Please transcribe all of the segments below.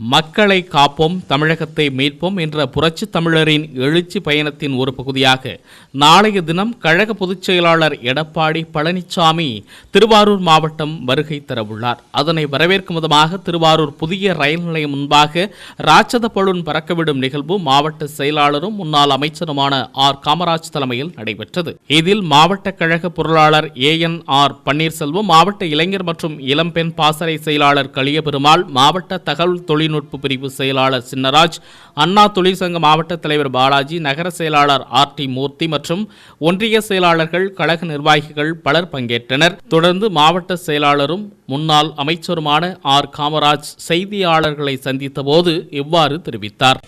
மக்களை காப்போம் தமிழகத்தை மீட்போம் என்ற புரட்சி தமிழரின் எழுச்சி பயணத்தின் ஒரு பகுதியாக நாளைய தினம் கழக பொதுச் செயலாளர் எடப்பாடி பழனிசாமி திருவாரூர் மாவட்டம் வருகை தரவுள்ளார். அதனை வரவேற்கும் விதமாக திருவாரூர் புதிய ரயில் நிலையம் முன்பாக ராட்சத பலூன் பறக்கவிடும் நிகழ்வு மாவட்ட செயலாளரும் முன்னாள் அமைச்சருமான ஆர். காமராஜ் தலைமையில் நடைபெற்றது. இதில் மாவட்ட கழக பொருளாளர் ஏ. என். ஆர். பன்னீர்செல்வம் மாவட்ட இளைஞர் மற்றும் இளம்பெண் பாசறை செயலாளர் களியபெருமாள் மாவட்ட தகவல் தொழில் தொழில்நுட்ப பிரிவு செயலாளர் சின்னராஜ் அண்ணா தொழிற்சங்க மாவட்ட தலைவர் பாலாஜி நகர செயலாளர் ஆர் டி மூர்த்தி மற்றும் ஒன்றிய செயலாளர்கள் கழக நிர்வாகிகள் பலர் பங்கேற்றனர். தொடர்ந்து மாவட்ட செயலாளரும் முன்னாள் அமைச்சருமான ஆர் காமராஜ் செய்தியாளர்களை சந்தித்தபோது இவ்வாறு தெரிவித்தார்.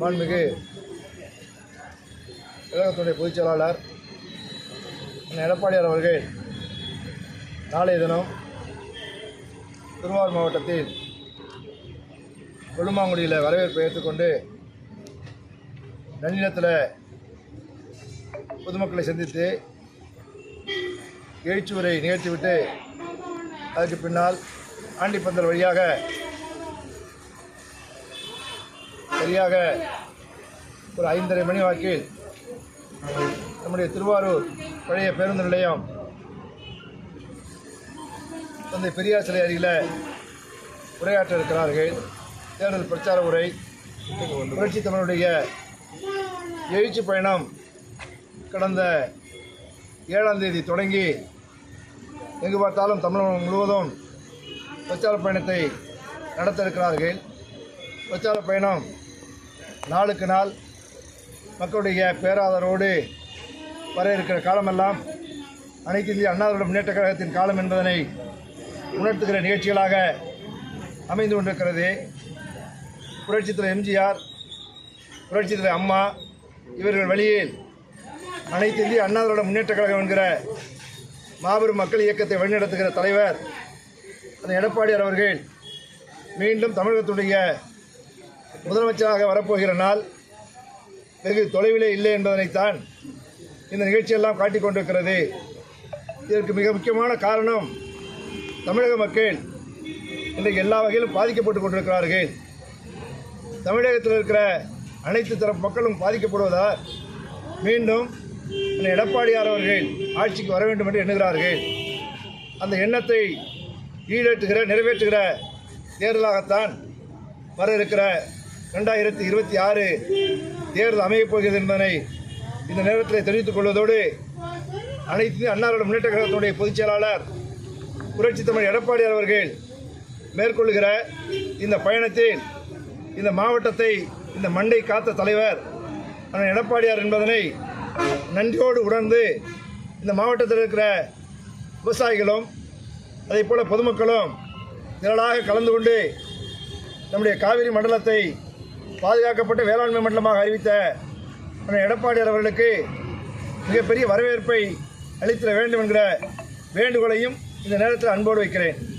மாண்புமிகு கழகத்துடைய பொதுச் செயலாளர் எடப்பாடியார் அவர்கள் நாளைய தினம் திருவாரூர் மாவட்டத்தில் கொழுமாங்குடியில் வரவேற்பை ஏற்றுக்கொண்டு நன்னிலத்தில் பொதுமக்களை சந்தித்து எழுச்சுவரை நிகழ்த்திவிட்டு அதுக்கு பின்னால் ஆண்டிப்பந்தல் வழியாக சரியாக ஒரு ஐந்தரை மணி வாக்கில் நம்முடைய திருவாரூர் பழைய பேருந்து நிலையம். தந்தை பெரியார் சிலை அருகில் உரையாற்ற இருக்கிறார்கள். தேர்தல் பிரச்சார உரை. புரட்சி தமிழுடைய எழுச்சி பயணம் கடந்த ஏழாம் தேதி தொடங்கி எங்கு பார்த்தாலும் தமிழகம் முழுவதும் பிரச்சார பயணத்தை நடத்த இருக்கிறார்கள் பிரச்சார பயணம் நாளுக்கு நாள் மக்களுடைய பேராதரவோடு வர இருக்கிற காலமெல்லாம் அனைத்து இந்திய அண்ணா முன்னேற்ற கழகத்தின் காலம் என்பதனை உணர்த்துகிற நிகழ்ச்சிகளாக அமைந்து கொண்டிருக்கிறது. புரட்சித்துறை எம்ஜிஆர் புரட்சித்துறை அம்மா இவர்கள் வழியில் அனைத்து இந்திய அண்ணா முன்னேற்ற கழகம் என்கிற மாபெரும் மக்கள் இயக்கத்தை வழிநடத்துகிற தலைவர் அந்த எடப்பாடியார் அவர்கள் மீண்டும் தமிழகத்துடைய முதலமைச்சராக வரப்போகிற நாள் வெகு தொலைவிலே இல்லை என்பதனைத்தான் இந்த நிகழ்ச்சியெல்லாம் காட்டிக் கொண்டிருக்கிறது இதற்கு மிக முக்கியமான காரணம் தமிழக மக்கள் இன்றைக்கு எல்லா வகையிலும் பாதிக்கப்பட்டு கொண்டிருக்கிறார்கள். தமிழகத்தில் இருக்கிற அனைத்து தரப்பு மக்களும் பாதிக்கப்படுவதால் மீண்டும் எடப்பாடியார் அவர்கள் ஆட்சிக்கு வர வேண்டும் என்று எண்ணுகிறார்கள். அந்த எண்ணத்தை ஈடேற்றுகிற நிறைவேற்றுகிற தேர்தலாகத்தான் வர இருக்கிற ரெண்டாயிரத்தி இருபத்தி ஆறு தேர்தல் அமையப் போகிறது என்பதனை இந்த நேரத்தில் தெரிவித்துக் கொள்வதோடு அனைத்து அன்னாரோட முன்னேற்ற கழகத்தினுடைய பொதுச் செயலாளர் புரட்சி தமிழ் எடப்பாடியார் அவர்கள் மேற்கொள்கிற இந்த பயணத்தில் இந்த மாவட்டத்தை இந்த மண்டை காத்த தலைவர் அண்ணன் எடப்பாடியார் என்பதனை நன்றியோடு உணர்ந்து இந்த மாவட்டத்தில் இருக்கிற விவசாயிகளும் அதே போல் பொதுமக்களும் திரளாக கலந்து கொண்டு நம்முடைய காவிரி மண்டலத்தை பாதுகாக்கப்பட்ட வேளாண்மை மண்டலமாக அறிவித்த எடப்பாடியார் அவர்களுக்கு மிகப்பெரிய வரவேற்பை அளித்திட வேண்டும் என்கிற வேண்டுகோளையும் இந்த நேரத்தில் அன்போடு வைக்கிறேன்.